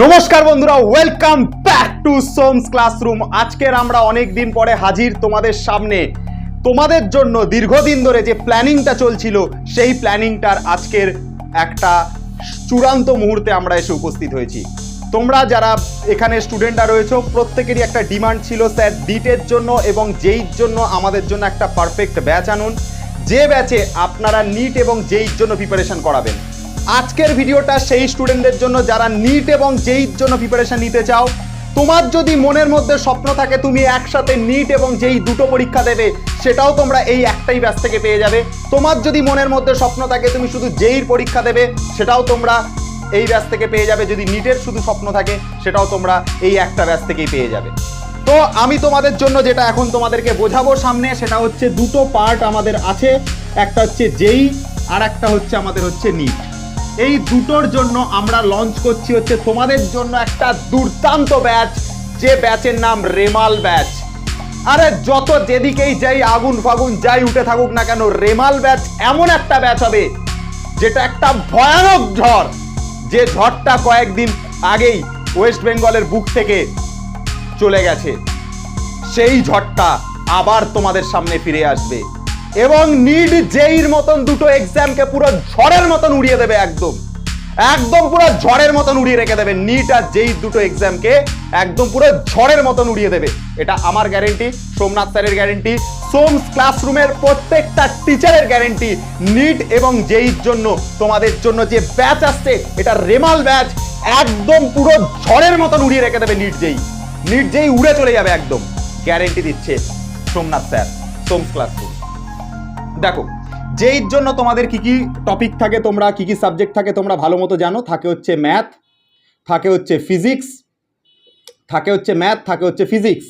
নমস্কার বন্ধুরা welcome back to Som's classroom আজকের আমরা অনেক দিন পরে হাজির তোমাদের সামনে। তোমাদের জন্য দীর্ঘদিন ধরে যে প্ল্যানিংটা চলছিল, সেই প্ল্যানিংটার আজকের একটা চূড়ান্ত মুহূর্তে আমরা এসে উপস্থিত হয়েছি। তোমরা যারা এখানে স্টুডেন্টরা রয়েছো, প্রত্যেকেরই একটা ডিমান্ড ছিল স্যার ডিটের জন্য এবং যেইর জন্য আমাদের জন্য একটা পারফেক্ট ব্যাচ আনুন। যে ব্যাচে আপনারা নিট এবং যেইর জন্য প্রিপারেশন করাবেন। আজকের ভিডিওটা সেই স্টুডেন্টদের জন্য যারা নিট এবং যেইর জন্য প্রিপারেশন নিতে চাও। তোমার যদি মনের মধ্যে স্বপ্ন থাকে তুমি একসাথে নিট এবং যেই দুটো পরীক্ষা দেবে, সেটাও তোমরা এই একটাই ব্যাচ থেকে পেয়ে যাবে। তোমার যদি মনের মধ্যে স্বপ্ন থাকে তুমি শুধু যেইর পরীক্ষা দেবে, সেটাও তোমরা এই ব্যাচ থেকে পেয়ে যাবে। যদি নিটের শুধু স্বপ্ন থাকে, সেটাও তোমরা এই একটা ব্যাচ থেকেই পেয়ে যাবে। তো আমি তোমাদের জন্য যেটা এখন তোমাদেরকে বোঝাবো সামনে, সেটা হচ্ছে দুটো পার্ট আমাদের আছে। একটা হচ্ছে যেই আর একটা হচ্ছে আমাদের হচ্ছে নিট এই দুটোর জন্য আমরা লঞ্চ করছি হচ্ছে তোমাদের জন্য একটা দুর্দান্ত ব্যাচ যে ব্যাচের নাম রেমাল ব্যাচ আরে যত যেদিকেই যাই, আগুন ফাগুন যাই উঠে থাকুক না কেন, রেমাল ব্যাচ এমন একটা ব্যাচ হবে, যেটা একটা ভয়ানক ঝড়। যে ঝড়টা কয়েকদিন আগেই ওয়েস্ট বেঙ্গলের বুক থেকে চলে গেছে। সেই ঝড়টা আবার তোমাদের সামনে ফিরে আসবে। এবং নিড জেইর মতন দুটো এক্সামকে পুরো ঝড়ের মতন উড়িয়ে দেবে একদম। একদম পুরো ঝড়ের মতন উড়িয়ে রেখে দেবে। নিট আর যেই দুটো এক্সামকে একদম পুরো ঝড়ের মতন উড়িয়ে দেবে। এটা আমার গ্যারেন্টি সোমনাথ স্যারের গ্যারেন্টি সোমস ক্লাসরুমের প্রত্যেকটা টিচারের গ্যারেন্টি নিট এবং যেইর জন্য, তোমাদের জন্য যে ব্যাচ আসছে, এটা রেমাল ব্যাচ একদম পুরো ঝড়ের মতন উড়িয়ে রেখে দেবে নিট যেই নিট যেই উড়ে চলে যাবে একদম। গ্যারেন্টি দিচ্ছে সোমনাথ স্যার, সোমস ক্লাসরুম দেখো যেইর জন্য তোমাদের কি কি টপিক থাকে তোমরা, কি কি সাবজেক্ট থাকে তোমরা ভালো মতো জানো, থাকে হচ্ছে ম্যাথ থাকে হচ্ছে ফিজিক্স থাকে হচ্ছে ম্যাথ থাকে হচ্ছে ফিজিক্স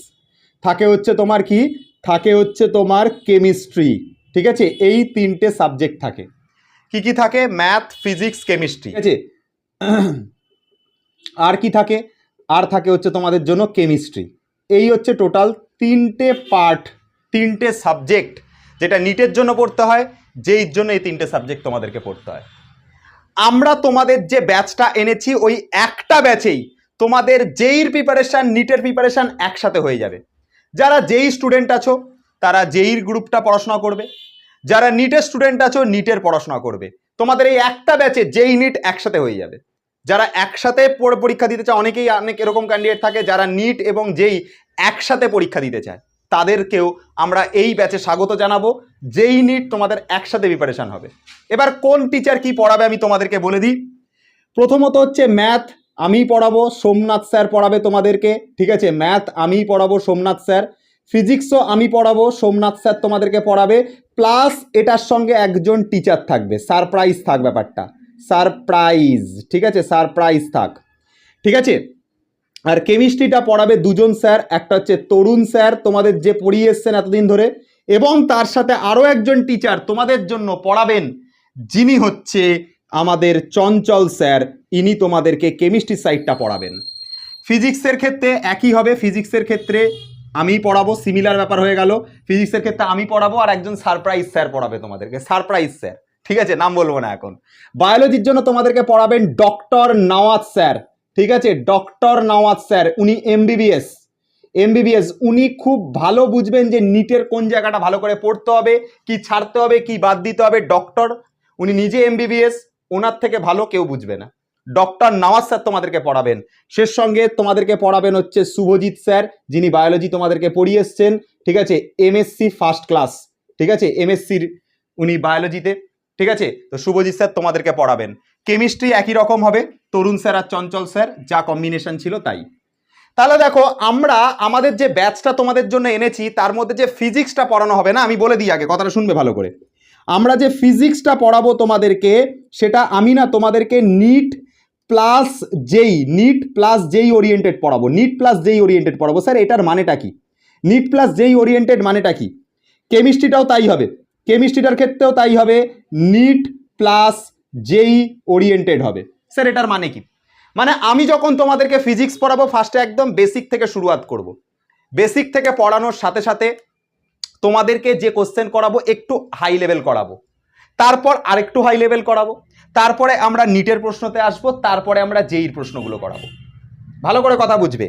থাকে হচ্ছে তোমার কি, থাকে হচ্ছে তোমার কেমিস্ট্রি ঠিক আছে? এই তিনটে সাবজেক্ট থাকে। কি কি থাকে? ম্যাথ ফিজিক্স কেমিস্ট্রি ঠিক আছে? আর কি থাকে? আর থাকে হচ্ছে তোমাদের জন্য কেমিস্ট্রি এই হচ্ছে টোটাল তিনটে পার্ট তিনটে সাবজেক্ট যেটা নিটের জন্য পড়তে হয়, যেই জন্য এই তিনটে সাবজেক্ট তোমাদেরকে পড়তে হয়। আমরা তোমাদের যে ব্যাচটা এনেছি, ওই একটা ব্যাচেই তোমাদের যেইর প্রিপারেশান নিটের প্রিপারেশান একসাথে হয়ে যাবে। যারা যেই স্টুডেন্ট আছো, তারা যেইর গ্রুপটা পড়াশোনা করবে। যারা নিটের স্টুডেন্ট আছো নিটের পড়াশোনা করবে। তোমাদের এই একটা ব্যাচে যেই নিট একসাথে হয়ে যাবে। যারা একসাথে পরীক্ষা দিতে চায়, অনেকেই, অনেক এরকম ক্যান্ডিডেট থাকে যারা নিট এবং যেই একসাথে পরীক্ষা দিতে চায়। তাদেরকেও আমরা এই ব্যাচে স্বাগত জানাব। যেই নিট তোমাদের একসাথে প্রিপারেশান হবে। এবার কোন টিচার কি পড়াবে আমি তোমাদেরকে বলে দিই। প্রথমত হচ্ছে ম্যাথ আমি পড়াবো, সোমনাথ স্যার পড়াবে তোমাদেরকে, ঠিক আছে? ম্যাথ আমি পড়াবো, সোমনাথ স্যার ফিজিক্সও আমি পড়াবো, সোমনাথ স্যার তোমাদেরকে পড়াবে। প্লাস এটার সঙ্গে একজন টিচার থাকবে। সারপ্রাইজ থাক ব্যাপারটা। সারপ্রাইজ ঠিক আছে? সারপ্রাইজ থাক। ঠিক আছে? আর কেমিস্ট্রিটা পড়াবে দুজন স্যার, একটা হচ্ছে তরুণ স্যার, তোমাদের যে পড়িয়ে এসছেন এতদিন ধরে, এবং তার সাথে আরও একজন টিচার তোমাদের জন্য পড়াবেন, যিনি হচ্ছে আমাদের চঞ্চল স্যার, ইনি তোমাদেরকে কেমিস্ট্রি সাইডটা পড়াবেন। ফিজিক্সের ক্ষেত্রে একই হবে ফিজিক্সের ক্ষেত্রে আমি পড়াবো সিমিলার ব্যাপার হয়ে গেল ফিজিক্সের ক্ষেত্রে আমি পড়াবো আর একজন সারপ্রাইজ স্যার পড়াবে তোমাদেরকে সারপ্রাইজ স্যার, ঠিক আছে? নাম বলব না এখন। বায়োলজির জন্য তোমাদেরকে পড়াবেন ডক্টর নওয়াজ স্যার। ঠিক আছে? ডক্টর নওয়াজ স্যার, উনি এমবিবিএস এমবিবিএস উনি খুব ভালো বুঝবেন যে নিটের কোন জায়গাটা ভালো করে পড়তে হবে, কি ছাড়তে হবে, কি বাদ দিতে হবে। ডক্টর, উনি নিজে এমবিবিএস ওনার থেকে ভালো কেউ বুঝবে না। ডক্টর নওয়াজ স্যার তোমাদেরকে পড়াবেন। শেষ সঙ্গে তোমাদেরকে পড়াবেন হচ্ছে শুভজিৎ স্যার, যিনি বায়োলজি তোমাদেরকে পড়িয়ে এসছেন, ঠিক আছে? এমএসসি ফার্স্ট ক্লাস ঠিক আছে? এমএসসির উনি বায়োলজিতে ঠিক আছে? তো শুভজিৎ স্যার তোমাদেরকে পড়াবেন। কেমিস্ট্রি একই রকম হবে। তরুণ স্যার আর চঞ্চল স্যার, যা কম্বিনেশন ছিল তাই। তাহলে দেখো, আমরা আমাদের যে ব্যাচটা তোমাদের জন্য এনেছি, তার মধ্যে যে ফিজিক্সটা পড়ানো হবে না, আমি বলে দিই আগে, কথাটা শুনবে ভালো করে। আমরা যে ফিজিক্সটা পড়াবো তোমাদেরকে, সেটা আমি না তোমাদেরকে NEET plus JEE NEET plus JEE oriented পড়াবো। নিট প্লাস যেই ওরিয়েন্টেড পড়াবো। স্যার, এটার মানেটা কি? নিট প্লাস যেই ওরিয়েন্টেড মানেটা কি? কেমিস্ট্রিটাও তাই হবে। কেমিস্ট্রিটার ক্ষেত্রেও তাই হবে। নিট প্লাস যেই ওরিয়েন্টেড হবে। স্যার, এটার মানে কি? মানে আমি যখন তোমাদেরকে ফিজিক্স পড়াবো ফার্স্টে একদম বেসিক থেকে শুরুয়াত করব। বেসিক থেকে পড়ানোর সাথে সাথে তোমাদেরকে যে কোশ্চেন করাবো, একটু হাই লেভেল করাবো। তারপর আরেকটু হাই লেভেল করাবো। তারপরে আমরা নিটের প্রশ্নতে আসব, তারপরে আমরা জেইর প্রশ্নগুলো করাবো। ভালো করে কথা বুঝবে।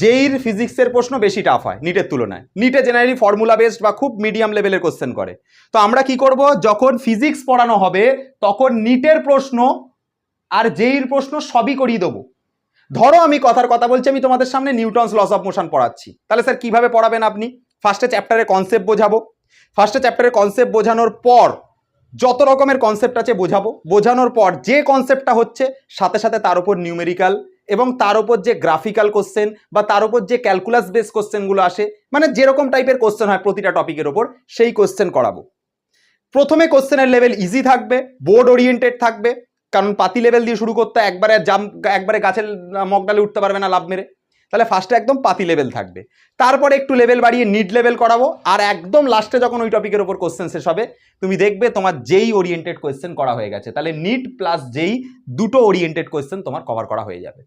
যেইর ফিজিক্সের প্রশ্ন বেশি টাফ হয় নিটের তুলনায়। নিটে জেনারেলি ফর্মুলা বেসড বা খুব মিডিয়াম লেভেলের কোশ্চেন করে। তো আমরা কি করব? যখন ফিজিক্স পড়ানো হবে, তখন নিটের প্রশ্ন আর যেইর প্রশ্ন সবই করিয়ে দেবো। ধরো আমি কথার কথা বলছি, আমি তোমাদের সামনে নিউটনস লস অফ মোশন পড়াচ্ছি। তাহলে স্যার কীভাবে পড়াবেন আপনি? ফার্স্টে চ্যাপ্টারে কনসেপ্ট বোঝাবো। ফার্স্টে চ্যাপ্টারে কনসেপ্ট বোঝানোর পর যত রকমের কনসেপ্ট আছে বোঝাবো। বোঝানোর পর যে কনসেপ্টটা হচ্ছে, সাথে সাথে তার উপর নিউমেরিক্যাল এবং তার উপর যে গ্রাফিক্যাল কোশ্চেন বা তার উপর যে ক্যালকুলাস বেস কোশ্চেনগুলো আসে মানে যেরকম টাইপের কোশ্চেন হয় প্রতিটা টপিকের ওপর সেই কোশ্চেন করাবো। প্রথমে কোশ্চেনের লেভেল ইজি থাকবে বোর্ড ওরিয়েন্টেড থাকবে, কারণ পাতি লেভেল দিয়ে শুরু করতে একবারে জাম একবারে গাছের মগডালে উঠতে পারবে না লাভ মেরে। তাহলে ফার্স্টে একদম পাতি লেভেল থাকবে। তারপরে একটু লেভেল বাড়িয়ে নিড লেভেল করাবো। আর একদম লাস্টে যখন ওই টপিকের ওপর কোশ্চেন শেষ হবে, তুমি দেখবে তোমার যেই ওরিয়েন্টেড কোয়েশ্চেন করা হয়ে গেছে, তাহলে নিট প্লাস যেই দুটো ওরিয়েন্টেড কোয়েশ্চেন তোমার কভার করা হয়ে যাবে।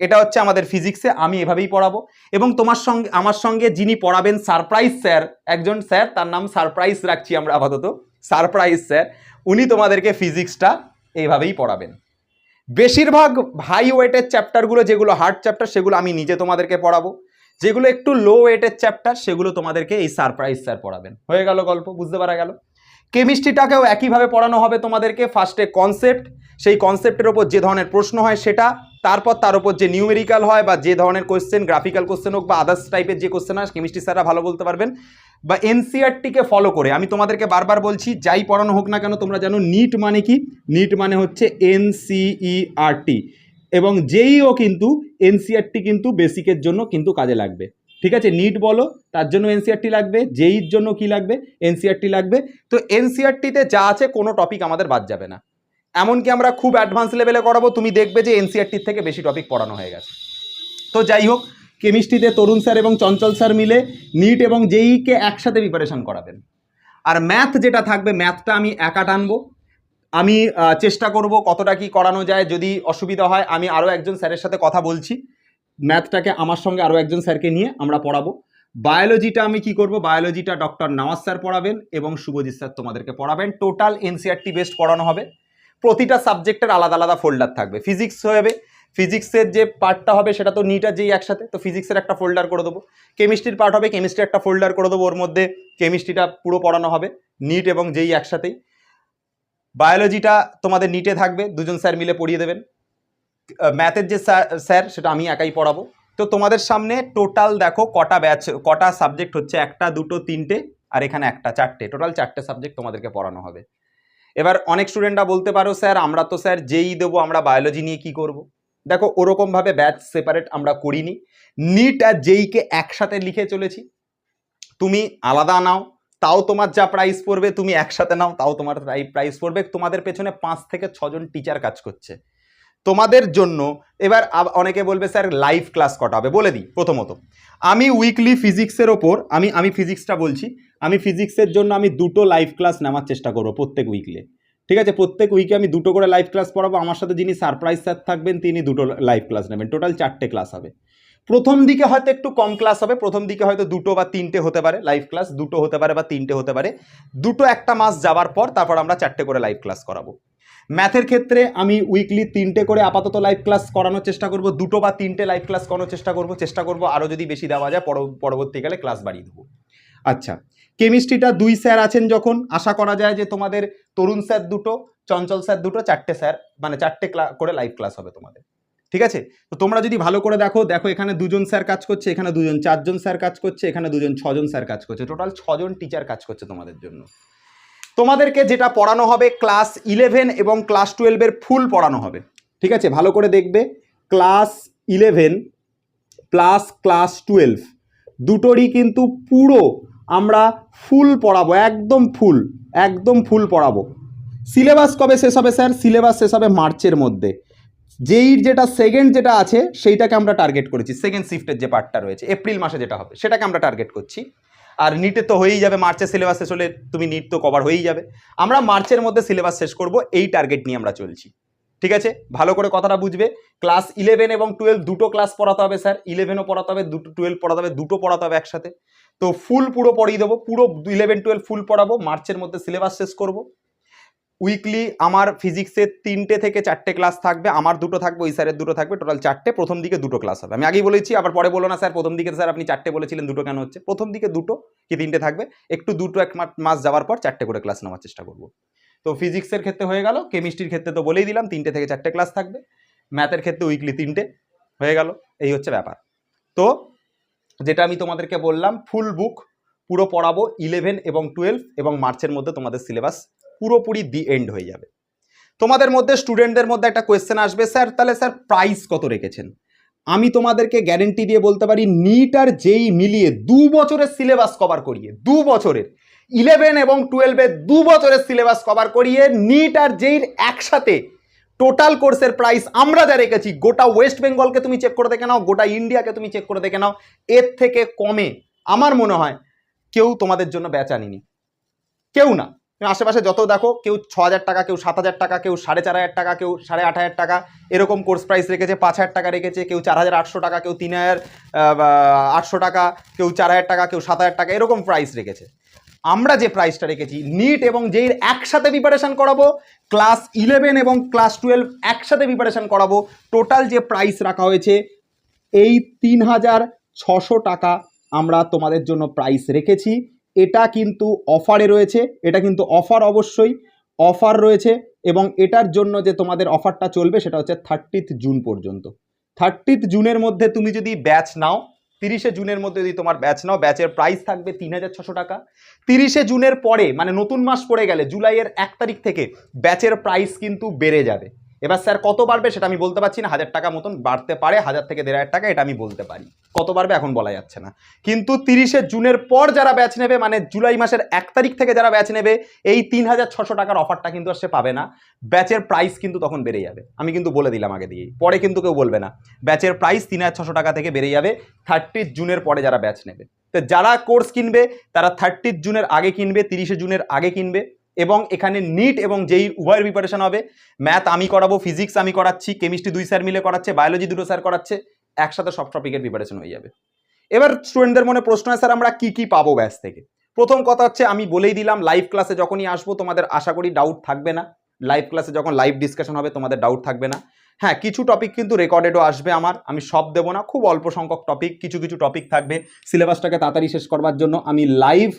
এটা হচ্ছে আমাদের ফিজিক্সে আমি এভাবেই পড়াবো। এবং তোমার সঙ্গে, আমার সঙ্গে যিনি পড়াবেন সারপ্রাইজ স্যার একজন স্যার তার নাম সারপ্রাইজ রাখছি আমরা আপাতত সারপ্রাইজ স্যার উনি তোমাদেরকে ফিজিক্সটা এইভাবেই পড়াবেন। বেশিরভাগ হাই ওয়েটের চ্যাপ্টারগুলো যেগুলো হার্ড চ্যাপ্টার সেগুলো আমি নিজে তোমাদেরকে পড়াবো। যেগুলো একটু লো ওয়েটের চ্যাপ্টার সেগুলো তোমাদেরকে এই সারপ্রাইজ স্যার পড়াবেন। হয়ে গেল গল্প, বুঝতে পারা গেল? কেমিস্ট্রিটাকেও একইভাবে পড়ানো হবে তোমাদেরকে। ফার্স্টে কনসেপ্ট সেই কনসেপ্টের ওপর যে ধরনের প্রশ্ন হয় সেটা তারপর তার উপর যে নিউমেরিক্যাল হয় বা যে ধরনের কোয়েশ্চেন গ্রাফিক্যাল কোয়েশ্চেন হোক বা আদার্স টাইপের যে কোশ্চেন হয় কেমিস্ট্রি স্যাররা ভালো বলতে পারবেন। বা এনসিআরটিকে ফলো করে। আমি তোমাদেরকে বারবার বলছি, যাই পড়ানো হোক না কেন, তোমরা জানো নিট মানে কি? নিট মানে হচ্ছে এনসিইআরটি এবং যেইও কিন্তু এনসিআরটি কিন্তু বেসিকের জন্য কিন্তু কাজে লাগবে। ঠিক আছে? নিট বলো, তার জন্য এনসিআরটি লাগবে। যেইর জন্য কি লাগবে? এনসিআরটি লাগবে। তো এনসিআরটিতে যা আছে, কোনো টপিক আমাদের বাদ যাবে না। এমনকি আমরা খুব অ্যাডভান্স লেভেলে করাবো, তুমি দেখবে যে এনসিআরটির থেকে বেশি টপিক পড়ানো হয়ে গেছে। তো যাই হোক কেমিস্ট্রিতে তরুণ স্যার এবং চঞ্চল স্যার মিলে নিট এবং জেইকে একসাথে প্রিপারেশন করাবেন। আর ম্যাথ যেটা থাকবে ম্যাথটা আমি একা টানবো। আমি চেষ্টা করব কতটা কি করানো যায়, যদি অসুবিধা হয়, আমি আরও একজন স্যারের সাথে কথা বলছি। ম্যাথটাকে আমার সঙ্গে আরও একজন স্যারকে নিয়ে আমরা পড়াবো। বায়োলজিটা আমি কি করব বায়োলজিটা ডক্টর নওয়াজ স্যার পড়াবেন এবং শুভজিৎ স্যার তোমাদেরকে পড়াবেন। টোটাল এনসিআরটি বেস্ট পড়ানো হবে। প্রতিটা সাবজেক্টের আলাদা আলাদা ফোল্ডার থাকবে। ফিজিক্স হবে ফিজিক্সের যে পার্টটা হবে, সেটা তো নিট আর যেই একসাথে, তো ফিজিক্সের একটা ফোল্ডার করে দেবো। কেমিস্ট্রির পার্ট হবে কেমিস্ট্রি একটা ফোল্ডার করে দেবো, ওর মধ্যে কেমিস্ট্রিটা পুরো পড়ানো হবে নিট এবং যেই একসাথেই। বায়োলজিটা তোমাদের নিটে থাকবে, দুজন স্যার মিলে পড়িয়ে দেবেন। ম্যাথের যে স্যার সেটা আমি একাই পড়াবো। তো তোমাদের সামনে টোটাল দেখো কটা ব্যাচ কটা সাবজেক্ট হচ্ছে, একটা, দুটো, তিনটে, আর এখানে একটা, চারটে। টোটাল চারটে সাবজেক্ট তোমাদেরকে পড়ানো হবে। এবার অনেক স্টুডেন্টরা বলতে পারো, স্যার, আমরা তো স্যার যেই দেবো, আমরা বায়োলজি নিয়ে কি করব। দেখো, ওরকমভাবে ব্যাচ সেপারেট আমরা করিনি। নিট আর জেইকে একসাথে লিখে চলেছি। তুমি আলাদা নাও, তাও তোমার যা প্রাইস পড়বে, তুমি একসাথে নাও, তাও তোমার প্রাইস পড়বে। তোমাদের পেছনে পাঁচ থেকে ছজন টিচার কাজ করছে। তোমাদের জন্য এবার অনেকে বলবে, স্যার লাইভ ক্লাস কটা হবে বলে দিই, প্রথমত। আমি উইকলি ফিজিক্সের ওপর, আমি আমি ফিজিক্সটা বলছি, আমি ফিজিক্সের জন্য আমি দুটো লাইভ ক্লাস নেওয়ার চেষ্টা করব প্রত্যেক উইকলে ঠিক আছে? প্রত্যেক উইকে আমি দুটো করে লাইভ ক্লাস পড়াবো, আমার সাথে যিনি সারপ্রাইজ স্যার থাকবেন, তিনি দুটো লাইভ ক্লাস নেবেন। টোটাল চারটে ক্লাস হবে। প্রথম দিকে হয়তো একটু কম ক্লাস হবে, প্রথম দিকে হয়তো দুটো বা তিনটে হতে পারে লাইভ ক্লাস দুটো হতে পারে বা তিনটে হতে পারে। দুটো একটা মাস যাওয়ার পর তারপর আমরা চারটে করে লাইভ ক্লাস করাবো। ম্যাথের ক্ষেত্রে আমি উইকলি তিনটে করে আপাতত লাইভ ক্লাস করানোর চেষ্টা করব, দুটো বা তিনটে লাইভ ক্লাস করানোর চেষ্টা করব চেষ্টা করব আরও যদি বেশি দেওয়া যায় পরব- পরবর্তীকালে ক্লাস বাড়িয়ে দেবো। আচ্ছা কেমিস্ট্রিটা দুই স্যার আছেন যখন, আশা করা যায় যে তোমাদের তরুণ স্যার দুটো, চঞ্চল স্যার দুটো, চারটে স্যার মানে চারটে করে লাইভ ক্লাস হবে তোমাদের। ঠিক আছে? তো তোমরা যদি ভালো করে দেখো দেখো এখানে দুজন স্যার কাজ করছে, এখানে দুজন, চারজন স্যার কাজ করছে, এখানে দুজন, ছজন স্যার কাজ করছে। টোটাল ছজন টিচার কাজ করছে তোমাদের জন্য। তোমাদেরকে যেটা পড়ানো হবে ক্লাস ইলেভেন এবং ক্লাস টুয়েলভের ফুল পড়ানো হবে। ঠিক আছে? ভালো করে দেখবে। Class eleven plus class twelve দুটোরই কিন্তু পুরো আমরা ফুল পড়াবো, একদম ফুল একদম ফুল পড়াবো। সিলেবাস কবে শেষ হবে স্যার? সিলেবাস শেষ হবে মার্চের মধ্যে। যেই যেটা সেকেন্ড যেটা আছে, সেইটাকে আমরা টার্গেট করেছি। সেকেন্ড শিফটের যে পার্টটা রয়েছে, এপ্রিল মাসে যেটা হবে, সেটাকে আমরা টার্গেট করছি। আর নিটে তো হয়েই যাবে, মার্চের সিলেবাস শেষ হলে তুমি নিট তো কভার হয়েই যাবে। আমরা মার্চের মধ্যে সিলেবাস শেষ করব, এই টার্গেট নিয়ে আমরা চলছি। ঠিক আছে? ভালো করে কথাটা বুঝবে। ক্লাস ইলেভেন এবং টুয়েলভ দুটো ক্লাস পড়াতে হবে স্যার ইলেভেনও পড়াতে হবে, দুটো টুয়েলভ পড়াতে হবে, দুটো পড়াতে হবে একসাথে। তো ফুল পুরো পড়িয়ে দেবো, পুরো ইলেভেন টুয়েলভ ফুল পড়াবো, মার্চের মধ্যে সিলেবাস শেষ করব। উইকলি আমার ফিজিক্সের তিনটে থেকে চারটে ক্লাস থাকবে, আমার দুটো থাকবে, ওই স্যারের দুটো থাকবে টোটাল চারটে, প্রথম দিকে দুটো ক্লাস হবে। আমি আগেই বলেছি, আবার পরে বলো না স্যার, প্রথম দিকে স্যার আপনি চারটে বলেছিলেন, দুটো কেন হচ্ছে? প্রথম দিকে দুটো কি তিনটে থাকবে? একটু দুটো এক মাস যাওয়ার পর চারটে করে ক্লাস নেওয়ার চেষ্টা করব। তো ফিজিক্সের ক্ষেত্রে হয়ে গেল কেমিস্ট্রির ক্ষেত্রে তো বলেই দিলাম, তিনটে থেকে চারটে ক্লাস থাকবে। ম্যাথের ক্ষেত্রে উইকলি তিনটে হয়ে গেল, এই হচ্ছে ব্যাপার। তো যেটা আমি তোমাদেরকে বললাম ফুল বুক পুরো পড়াবো ইলেভেন এবং টুয়েলভ এবং মার্চের মধ্যে তোমাদের সিলেবাস পুরোপুরি দি এন্ড হয়ে যাবে। তোমাদের মধ্যে স্টুডেন্টদের মধ্যে একটা কোয়েশ্চেন আসবে, স্যার, তাহলে স্যার প্রাইস কত রেখেছেন? আমি তোমাদেরকে গ্যারেন্টি দিয়ে বলতে পারি নিট আর যেই মিলিয়ে দু বছরের সিলেবাস কভার করিয়ে, দু বছরের ইলেভেন এবং টুয়েলভে দু বছরের সিলেবাস কভার করিয়ে নিট আর যেইর একসাথে টোটাল কোর্সের প্রাইস আমরা যা রেখেছি, গোটা ওয়েস্ট বেঙ্গলকে তুমি চেক করে দেখে নাও, গোটা ইন্ডিয়াকে তুমি চেক করে দেখে নাও, এর থেকে কমে, আমার মনে হয়, কেউ তোমাদের জন্য ব্যাচ আনিনি কেউ না। আশেপাশে যত দেখো, কেউ ছ হাজার টাকা, কেউ সাত হাজার টাকা, কেউ সাড়ে চার হাজার টাকা, কেউ সাড়ে আট হাজার টাকা, এরকম কোর্স প্রাইস রেখেছে, পাঁচ হাজার টাকা রেখেছে, কেউ চার হাজার আটশো টাকা, কেউ তিন হাজার আটশো টাকা, কেউ চার হাজার টাকা, কেউ সাত হাজার টাকা, এরকম প্রাইস রেখেছে। আমরা যে প্রাইসটা রেখেছি নিট এবং যেই একসাথে প্রিপারেশান করাবো ক্লাস ইলেভেন এবং ক্লাস টুয়েলভ একসাথে প্রিপারেশন করাবো টোটাল যে প্রাইস রাখা হয়েছে, এই তিন হাজার ছশো টাকা আমরা তোমাদের জন্য প্রাইস রেখেছি। এটা কিন্তু অফারে রয়েছে, এটা কিন্তু অফার অবশ্যই, অফার রয়েছে এবং এটার জন্য যে তোমাদের অফারটা চলবে সেটা হচ্ছে থার্টিথ জুন পর্যন্ত। থার্টিথ জুনের মধ্যে তুমি যদি ব্যাচ নাও, তিরিশে জুনের মধ্যে যদি তোমার ব্যাচ নাও ব্যাচের প্রাইস থাকবে তিন হাজার ছশো টাকা। তিরিশে জুনের পরে মানে নতুন মাস পড়ে গেলে, জুলাইয়ের এক তারিখ থেকে ব্যাচের প্রাইস কিন্তু বেড়ে যাবে। এবার স্যার কত বাড়বে সেটা আমি বলতে পারছি না, হাজার টাকা মতন বাড়তে পারে, হাজার থেকে দেড় হাজার টাকা এটা আমি বলতে পারি। কত বাড়বে এখন বলা যাচ্ছে না। কিন্তু তিরিশে জুনের পর যারা ব্যাচ নেবে মানে জুলাই মাসের এক তারিখ থেকে যারা ব্যাচ নেবে, এই তিন হাজার ছশো টাকার অফারটা কিন্তু আর সে পাবে না। ব্যাচের প্রাইস কিন্তু তখন বেড়ে যাবে। আমি কিন্তু বলে দিলাম আগে দিয়েই। পরে কিন্তু কেউ বলবে না। ব্যাচের প্রাইস তিন হাজার ছশো টাকা থেকে বেড়ে যাবে থার্টি জুনের পরে যারা ব্যাচ নেবে। তো যারা কোর্স কিনবে, তারা থার্টি জুনের আগে কিনবে, তিরিশে জুনের আগে কিনবে। এবং এখানে নিট এবং যেই উভয়ের প্রিপারেশন হবে ম্যাথ আমি করাবো ফিজিক্স আমি করাচ্ছি কেমিস্ট্রি দুই স্যার মিলে করাচ্ছে বায়োলজি দুটো স্যার করাচ্ছে, একসাথে সব টপিকের প্রিপারেশন হয়ে যাবে। এবার স্টুডেন্টদের মনে প্রশ্ন হয় স্যার আমরা কি কি পাবো ব্যাস থেকে? প্রথম কথা হচ্ছে, আমি বলেই দিলাম লাইভ ক্লাসে যখনই আসব, তোমাদের আশা করি ডাউট থাকবে না। লাইভ ক্লাসে যখন লাইভ ডিসকাশন হবে, তোমাদের ডাউট থাকবে না। হ্যাঁ কিছু টপিক কিন্তু রেকর্ডেডও আসবে আমার, আমি সব দেবো না, খুব অল্প সংখ্যক টপিক কিছু কিছু টপিক থাকবে সিলেবাসটাকে তাড়াতাড়ি শেষ করবার জন্য। আমি live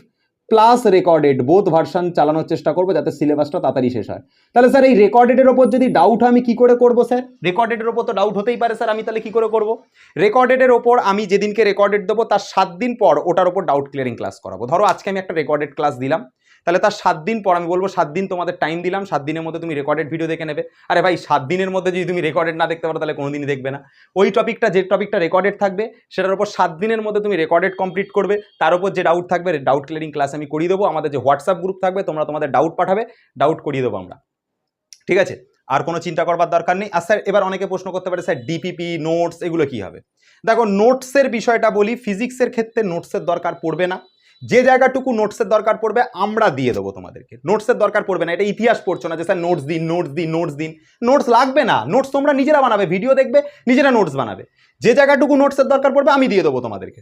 plus recorded both version চালানোর চেষ্টা করব যাতে সিলেবাসটা তাড়াতাড়ি শেষ হয়। তাহলে স্যার এই রেকর্ডেডের ওপর যদি ডাউট আমি কি করে করব স্যার রেকর্ডেডের ওপর তো ডাউট হতেই পারে স্যার আমি তাহলে কি করে করব? রেকর্ডেডের ওপর আমি যেদিনকে রেকর্ডেড দেবো, তার সাত দিন পর ওটার ওপর ডাউট ক্লিয়ারিং ক্লাস করাবো। ধরো, আজকে আমি একটা রেকর্ডেড ক্লাস দিলাম, তাহলে তার সাত দিন পর আমি বলব, সাত দিন তোমাদের টাইম দিলাম, সাত দিনের মধ্যে তুমি রেকর্ডেড ভিডিও দেখে নেবে। আরে ভাই, সাত দিনের মধ্যে যদি তুমি রেকর্ডেড না দেখতে পারো, তাহলে কোনোদিনই দেখবে না। ওই টপিকটা যে টপিকটা রেকর্ডেড থাকবে, সেটার উপর সাত দিনের মধ্যে তুমি রেকর্ডেড কমপ্লিট করবে, তার উপর যে ডাউট থাকবে ডাউট ক্লিয়ারিং ক্লাস আমি করিয়ে দেবো, আমাদের যে হোয়াটসঅ্যাপ গ্রুপ থাকবে, তোমরা তোমাদের ডাউট পাঠাবে ডাউট করিয়ে দেবো আমরা। ঠিক আছে? আর কোনো চিন্তা করবার দরকার নেই। আর স্যার, এবার অনেকে প্রশ্ন করতে পারে, স্যার ডিপিপি নোটস এগুলো কি হবে? দেখো নোটসের বিষয়টা বলি ফিজিক্সের ক্ষেত্রে নোটসের দরকার পড়বে না। যে জায়গাটুকু নোটসের দরকার পড়বে, আমরা দিয়ে দেবো তোমাদেরকে। নোটসের দরকার পড়বে না, এটা ইতিহাস পড়ছো না যে, স্যার নোটস দিন নোটস দিন নোটস দিন। নোটস লাগবে না। নোটস তোমরা নিজেরা বানাবে ভিডিও দেখবে, নিজেরা নোটস বানাবে। যে জায়গাটুকু নোটসের দরকার পড়বে, আমি দিয়ে দেবো তোমাদেরকে।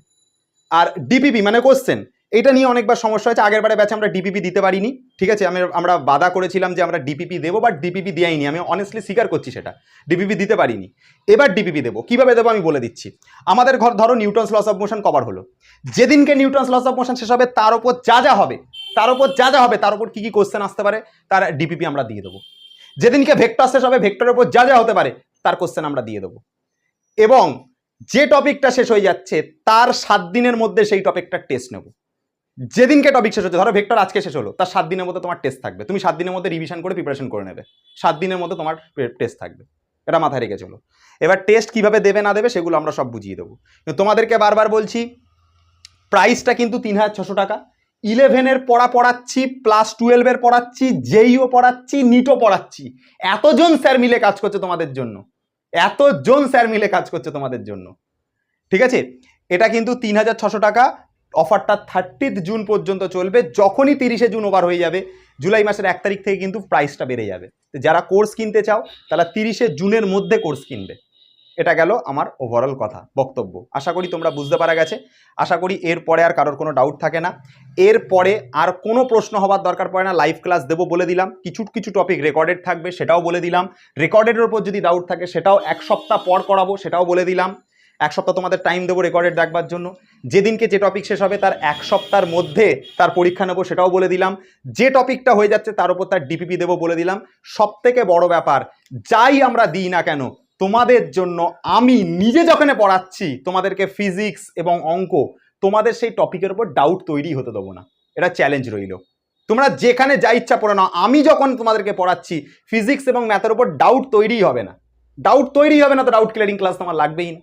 আর ডিপিপি মানে কোশ্চেন এটা নিয়ে অনেকবার সমস্যা হয়েছে। আগের বারে ব্যাচে আমরা ডিপিপি দিতে পারিনি, ঠিক আছে? আমি, আমরা বাধা করেছিলাম যে আমরা ডিপিপি দেবো বাট ডিপিপি দেয়নি আমি অনেস্টলি স্বীকার করছি সেটা। ডিপিপি দিতে পারিনি। এবার ডিপিপি দেবো। কীভাবে দেবো আমি বলে দিচ্ছি। আমাদের ঘর ধরো Newton's laws of motion cover হলো। যেদিনকে নিউটনস লস অফ মোশন শেষ হবে, তার উপর যা যা হবে, তার উপর যা যা হবে, তার উপর কী কী কোশ্চেন আসতে পারে, তার ডিপিপি আমরা দিয়ে দেবো। যেদিনকে ভেক্টর শেষ হবে ভেক্টরের উপর যা যা হতে পারে, তার কোশ্চেন আমরা দিয়ে দেবো। এবং যে টপিকটা শেষ হয়ে যাচ্ছে, তার সাত দিনের মধ্যে সেই টপিকটার টেস্ট নেব। যেদিনকে টপিক শেষ হচ্ছে, ধরো ভেক্টর আজকে শেষ হলো, তার সাত দিনের মধ্যে তোমার টেস্ট থাকবে। তুমি সাত দিনের মধ্যে রিভিশন করে প্রিপারেশন করে নেবে। সাত দিনের মধ্যে তোমার টেস্ট থাকবে। এটা মাথায় রেখে চলো। এবার টেস্ট কীভাবে দেবে না দেবে সেগুলো আমরা সব বুঝিয়ে দেবো। তোমাদেরকে বারবার বলছি প্রাইসটা কিন্তু তিন হাজার ছশো টাকা। ইলেভেনের পড়া পড়াচ্ছি প্লাস টুয়েলভের পড়াচ্ছি জেইও পড়াচ্ছি নিটও পড়াচ্ছি। এতজন স্যার মিলে কাজ করছে তোমাদের জন্য। এতজন স্যার মিলে কাজ করছে তোমাদের জন্য। ঠিক আছে? এটা কিন্তু তিন হাজার ছশো টাকা অফারটা থার্টিথ জুন পর্যন্ত চলবে, যখনই তিরিশে জুন ওভার হয়ে যাবে, জুলাই মাসের এক তারিখ থেকে কিন্তু প্রাইসটা বেড়ে যাবে। তো যারা কোর্স কিনতে চাও, তারা তিরিশে জুনের মধ্যে কোর্স কিনবে। এটা গেল আমার ওভারঅল কথা, বক্তব্য। আশা করি তোমরা বুঝতে পারা গেছে। আশা করি এরপরে আর কারোর কোনো ডাউট থাকে না। এরপরে আর কোনো প্রশ্ন হবার দরকার পড়ে না। লাইভ ক্লাস দেবো বলে দিলাম। কিছু কিছু টপিক রেকর্ডেড থাকবে, সেটাও বলে দিলাম। রেকর্ডেডের উপর যদি ডাউট থাকে, সেটাও এক সপ্তাহ পর করাবো, সেটাও বলে দিলাম। এক সপ্তাহ তোমাদের টাইম দেবো রেকর্ডেড দেখবার জন্য। যেদিনকে যে টপিক শেষ হবে, তার এক সপ্তাহের মধ্যে তার পরীক্ষা নেব সেটাও বলে দিলাম। যে টপিকটা হয়ে যাচ্ছে, তার উপর তার ডিপিপি দেবো বলে দিলাম। সব থেকে বড় ব্যাপার, যাই আমরা দিই না কেন, তোমাদের জন্য আমি নিজে যখন পড়াচ্ছি, তোমাদেরকে ফিজিক্স এবং অঙ্ক, তোমাদের সেই টপিকের উপর ডাউট তৈরি হতে দেবো না। এটা চ্যালেঞ্জ রইল। তোমরা যেখানে যা ইচ্ছা পড়ে নাও। আমি যখন তোমাদেরকে পড়াচ্ছি ফিজিক্স এবং ম্যাথের উপর ডাউট তৈরি হবে না। ডাউট তৈরি হবে না তো ডাউট ক্লিয়ারিং ক্লাস তোমার লাগবেই না।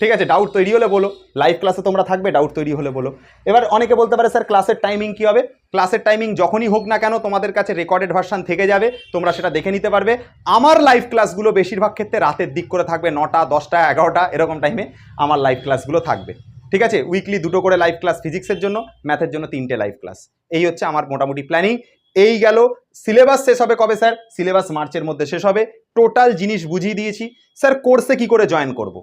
ঠিক আছে ডাউট তৈরি হলে বলো। লাইভ ক্লাসে তোমরা থাকবে ডাউট তৈরি হলে বলো। এবার অনেকে বলতে পারে, স্যার ক্লাসের টাইমিং কী হবে? ক্লাসের টাইমিং যখনই হোক না কেন, তোমাদের কাছে রেকর্ডেড ভার্সান থেকে যাবে, তোমরা সেটা দেখে নিতে পারবে। আমার লাইভ ক্লাসগুলো বেশিরভাগ ক্ষেত্রে রাতের দিক করে থাকবে, নটা, দশটা, এগারোটা, এরকম টাইমে আমার লাইভ ক্লাসগুলো থাকবে। ঠিক আছে উইকলি দুটো করে লাইভ ক্লাস ফিজিক্সের জন্য ম্যাথের জন্য তিনটে লাইভ ক্লাস এই হচ্ছে আমার মোটামুটি প্ল্যানিং এই গেল সিলেবাস শেষ হবে কবে, স্যার? সিলেবাস মার্চের মধ্যে শেষ হবে। টোটাল জিনিস বুঝিয়ে দিয়েছি। স্যার কোর্সে কি করে জয়েন করব?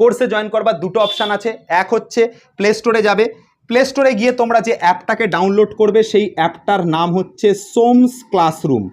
কোর্সে জয়েন করবার দুটো অপশান আছে। এক হচ্ছে প্লে স্টোরে যাবে। প্লে স্টোরে গিয়ে তোমরা যে অ্যাপটাকে ডাউনলোড করবে, সেই অ্যাপটার নাম হচ্ছে সোমস ক্লাসরুম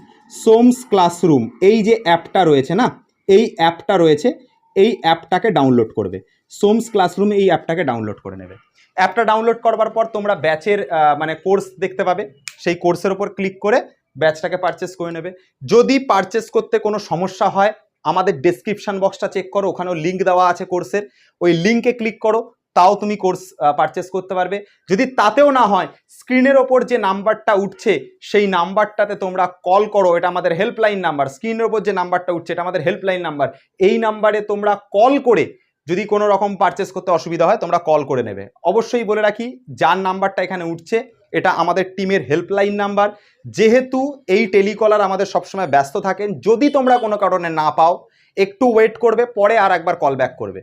সোমস ক্লাসরুম এই যে অ্যাপটা রয়েছে না, এই অ্যাপটা রয়েছে, এই অ্যাপটাকে ডাউনলোড করবে। সোমস ক্লাসরুম এই অ্যাপটাকে ডাউনলোড করে নেবে। অ্যাপটা ডাউনলোড করবার পর তোমরা ব্যাচের মানে কোর্স দেখতে পাবে। সেই কোর্সের ওপর ক্লিক করে ব্যাচটাকে পারচেস করে নেবে। যদি পারচেস করতে কোনো সমস্যা হয় আমাদের ডেসক্রিপশন বক্সটা চেক করো, ওখানেও লিঙ্ক দেওয়া আছে কোর্সের ওই লিঙ্কে ক্লিক করো, তাও তুমি কোর্স পারচেস করতে পারবে। যদি তাতেও না হয় স্ক্রিনের ওপর যে নাম্বারটা উঠছে, সেই নাম্বারটাতে তোমরা কল করো, এটা আমাদের হেল্পলাইন নাম্বার স্ক্রিনের ওপর যে নাম্বারটা উঠছে, এটা আমাদের হেল্পলাইন নাম্বার এই নাম্বারে তোমরা কল করে, যদি কোনো রকম পারচেস করতে অসুবিধা হয়, তোমরা কল করে নেবে। অবশ্যই বলে রাখি, যার নাম্বারটা এখানে উঠছে এটা আমাদের টিমের হেল্পলাইন নাম্বার যেহেতু এই টেলিকলার আমাদের সবসময় ব্যস্ত থাকেন, যদি তোমরা কোনো কারণে না পাও, একটু ওয়েট করবে, পরে আর একবার কল ব্যাক করবে।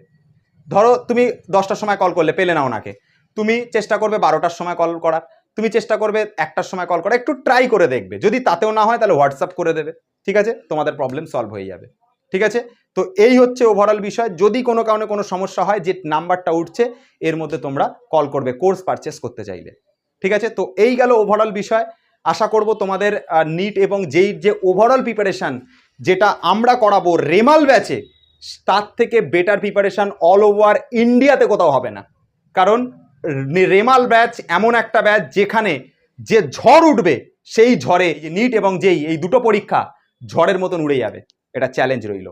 ধরো তুমি দশটার সময় কল করলে, পেলে না ওনাকে। তুমি চেষ্টা করবে বারোটার সময় কল করার। তুমি চেষ্টা করবে একটার সময় কল করা একটু ট্রাই করে দেখবে। যদি তাতেও না হয়, তাহলে হোয়াটসঅ্যাপ করে দেবে। ঠিক আছে? তোমাদের প্রবলেম সলভ হয়ে যাবে। ঠিক আছে? তো এই হচ্ছে ওভারঅল বিষয়। যদি কোনো কারণে কোনো সমস্যা হয়, যে নাম্বারটা উঠছে, এর মধ্যে তোমরা কল করবে। কোর্স পারচেস করতে চাইলে। ঠিক আছে? তো এই গেল ওভারঅল বিষয়। আশা করব তোমাদের নিট এবং যেই যে ওভারঅল প্রিপারেশান যেটা আমরা করাবো রেমাল ব্যাচে তার থেকে বেটার প্রিপারেশান অল ওভার ইন্ডিয়াতে কোথাও হবে না। কারণ রেমাল ব্যাচ এমন একটা ব্যাচ যেখানে যে ঝড় উঠবে, সেই ঝড়ে নিট এবং যেই, এই দুটো পরীক্ষা ঝড়ের মতন উড়ে যাবে। এটা চ্যালেঞ্জ রইল।